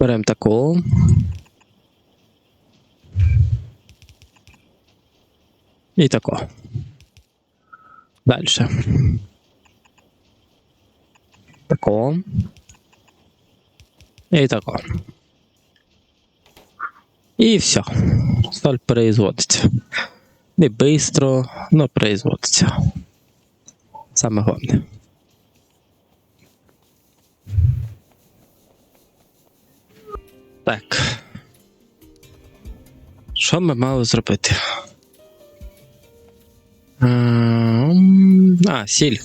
Беремо таку. І тако. Далі. Тако. І тако. І все. Сталь производиться. Не бистро, но производиться. Саме головне. Так. Що ми мали зробити? Ем, А, сіль.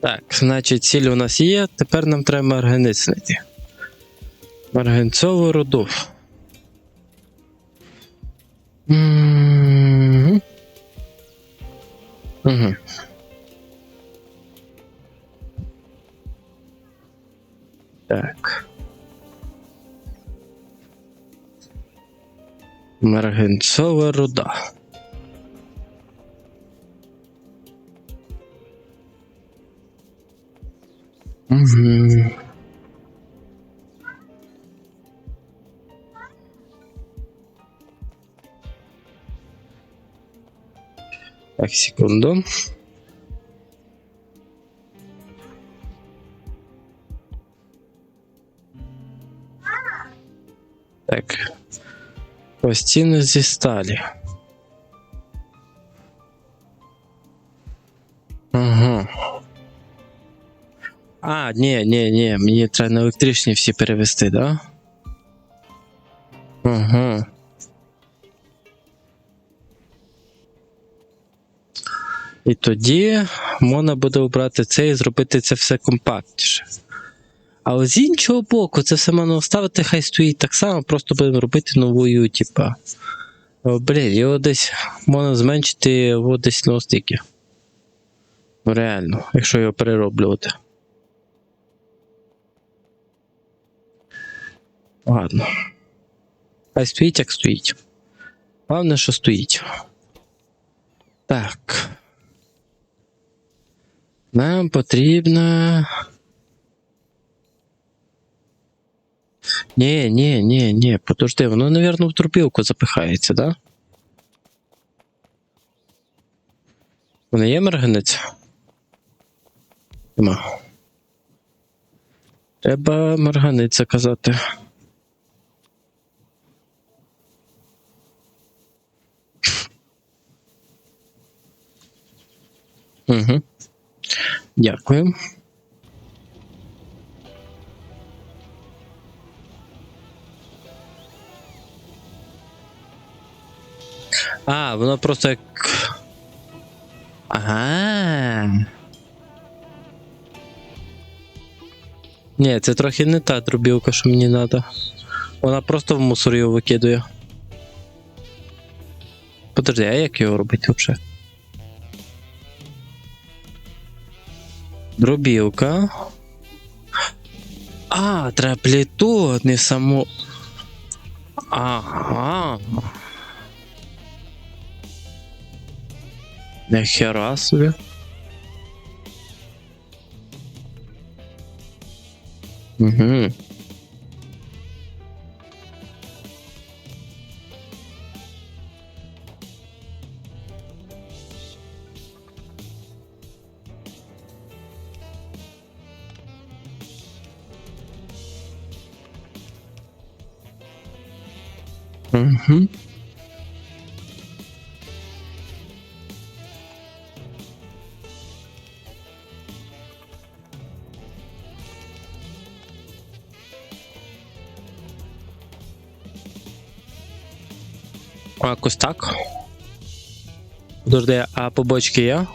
Так, значить, сіль у нас є. Тепер нам треба марганець знайти. Марганцову руду. Мгм. Марганцова руда. Угу. Так, секунду. Пластини зі сталі. Ага. А, ні, ні, ні, мені треба на електричні всі перевести, да? Ага. І тоді можна буде обрати це і зробити це все компактніше. Але з іншого боку, це все можна вставити, хай стоїть так само, просто будемо робити новою, типа. Блін, його десь можна зменшити о, десь на стільки. Ну, Реально, якщо його перероблювати. Ладно. Хай стоїть, як стоїть. Головне, що стоїть. Так. Нам потрібно. Ні, ні, ні, ні, подожди, воно, напевно, в турбілку запихається, да? Воно є марганець? Нема. Треба марганець заказати. Угу. Дякую. А, воно просто як. Ага. Ні, це трохи не та дробілка, що мені треба. Вона просто в мусор його викидує. Подожди, а як його робити взагалі? Дробілка. А, треба плиту, не саму. Ага. Нахера собі. Угу. Угу. А, якось так. Подожди, а побочки є?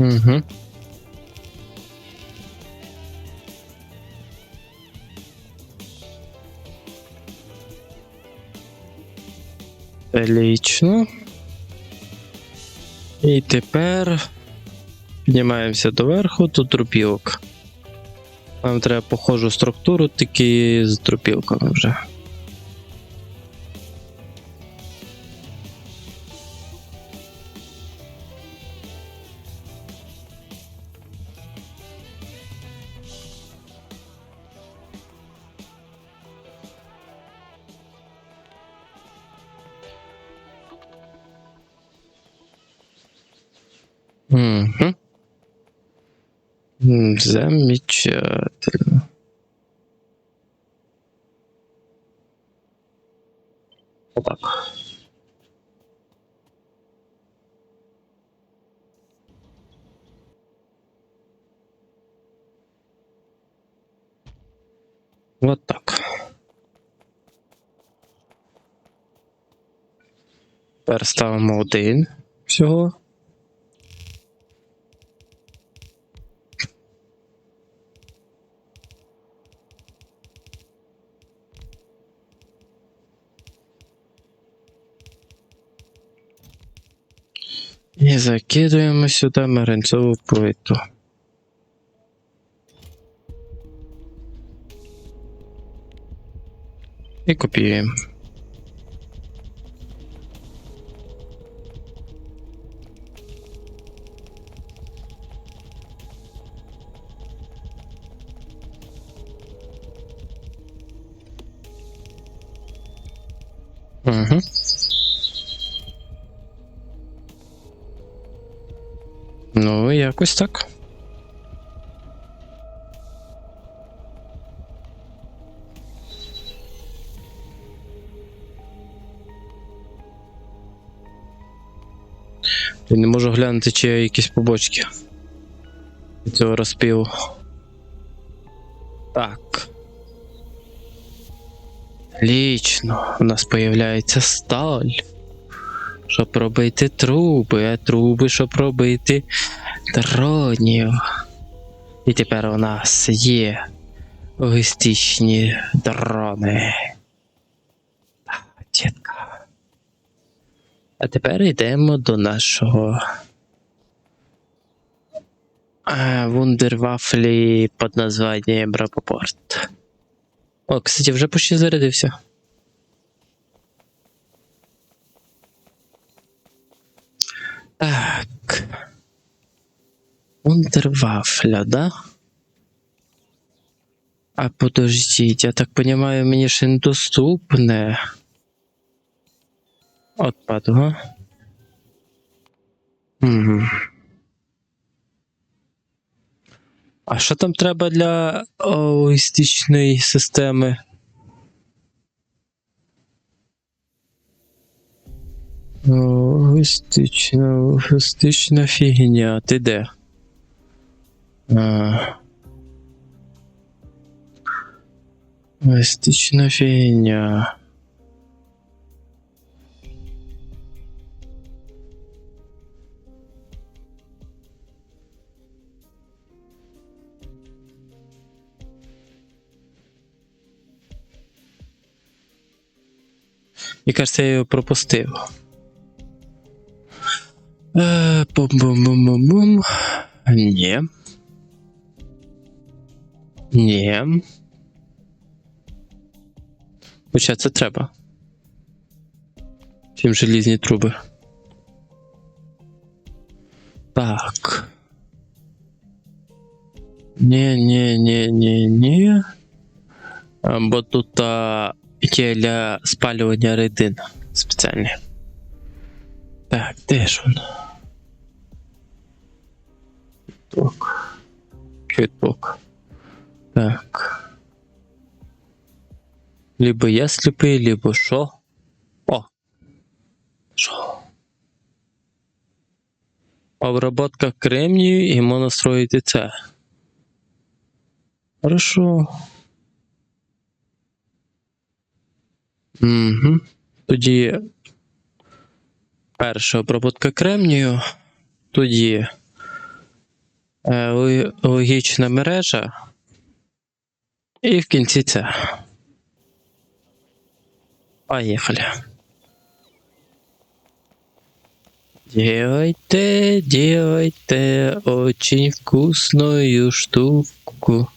Угу. Отлично. І тепер піднімаємося доверху до трупілок. Нам треба похожу структуру, тільки з трупілками вже. Угу. Замечательно. Отак. Вот так. Тепер один всього. Закидуємо сюди маринцову плиту. І копіюємо. Угу. Ну, якось так. Я не можу глянути, чи є якісь побочки цього розпіву. Так. Лічно, у нас появляється сталь. Щоб робити труби, а труби, щоб робити дронів. І тепер у нас є логістичні дрони. Так. А тепер йдемо до нашого е, вундервафлі під названням Рапопорт. О, кстати, вже почти зарядився. Так. Вундервафля, да? А подождіть, я так понимаю, мені ж недоступне. Отпад, ага. Угу. А що там треба для логістичної системи? Логістична, логістична фігня. Ти де? А. Мені кажется, я його пропустив. Е, Бум-бум-бум-бум-бум. Ні. Ні. Хоча це треба. Чим желізні труби. Так. Ні, ні, ні, ні, ні. Бо тут а, є для спалювання рідин спеціальні. Так, де ж він? Квіток. Квіток. Так. Либо я сліпий, либо що? О. Що? Обработка кремнію і можна строїти це. Хорошо. Угу. Тоді перша обработка кремнію, тоді Е, логічна мережа. І в кінці це. Поїхали. Делайте, делайте очень вкусную штуку.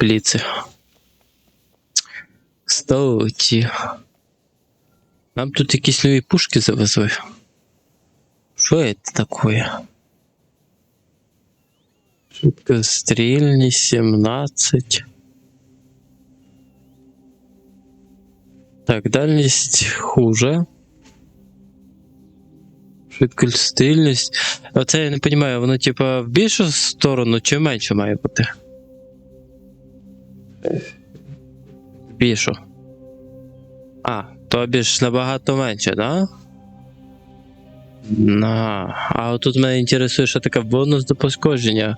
Теплицы. Кстати. Нам тут якісь нові пушки завезли. Що це такое? Швидкострільність 17. Так, дальність хуже. Швидкостильність. Оце я не розумію, воно типа в більшу сторону чи в меншу має бути? В більшу. А, тобі ж набагато менше, да? На. А отут мене інтересує, що таке бонус до пошкодження.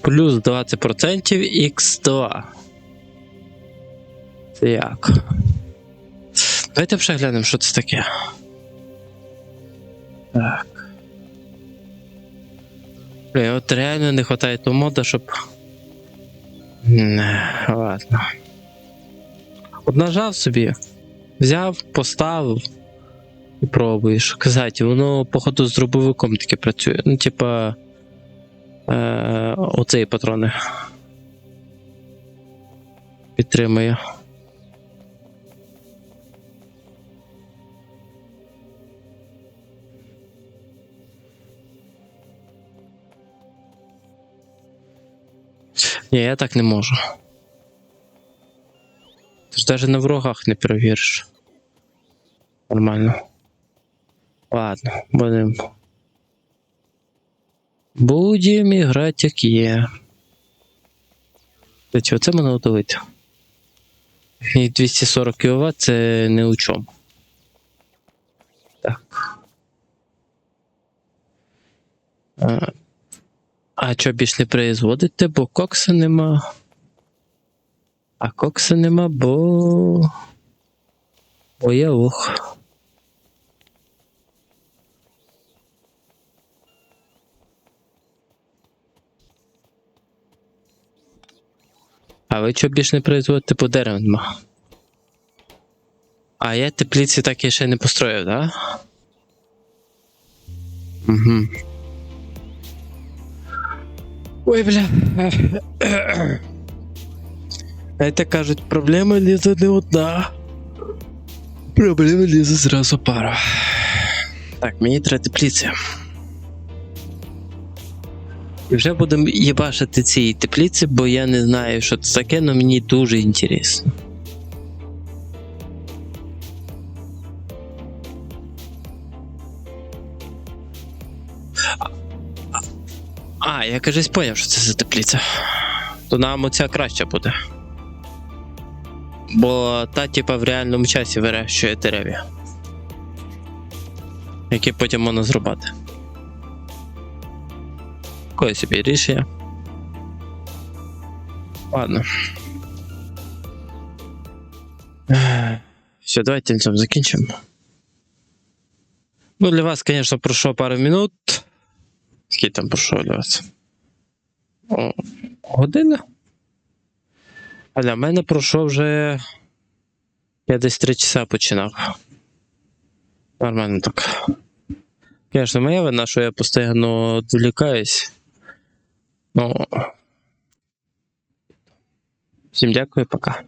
Плюс 20% X2. Це як? Давайте вже глянемо, що це таке. Так. Блін, от реально не вистачає того мода, щоб. Не, ладно. От нажав собі, взяв, поставив і пробуєш. Казати, воно, походу, з дробовиком таке працює. Ну, типа. Е, оцей патрони. Підтримує. Ні, я так не можу. Ти ж навіть на ворогах не перевіриш. Нормально. Ладно, будемо. Будемо грати як є. Кстати, оце мене удалити. І 240 кВт це не у чому. Так. А, а що більш не производите, бо кокса нема. А кокса нема, бо. Бо я лох. А ви що більш не производите, бо дерева нема? А я теплиці так і ще не построїв, да? Угу. Ой, бля. Знаєте, кажуть, проблема лізе не одна. Проблема лізе зразу пара. Так, мені треба тепліці. І вже будемо їбашити ці тепліці, бо я не знаю, що це таке, але мені дуже інтересно. А, я кажись поняв, що це за теплиця. То нам оця краща буде. Бо та, типа, в реальному часі вирощує дерев'я. Які потім можна зрубати. Такое собі рішення. Ладно. Все, давайте на закінчимо. Ну, для вас, конечно, пройшло пару минут. Скільки там пройшло для вас? О, година? А для мене пройшло вже. Я десь 3 часа починав. Нормально так. Звісно, моя вина, що я постійно відволікаюсь. Ну. Всім дякую, пока.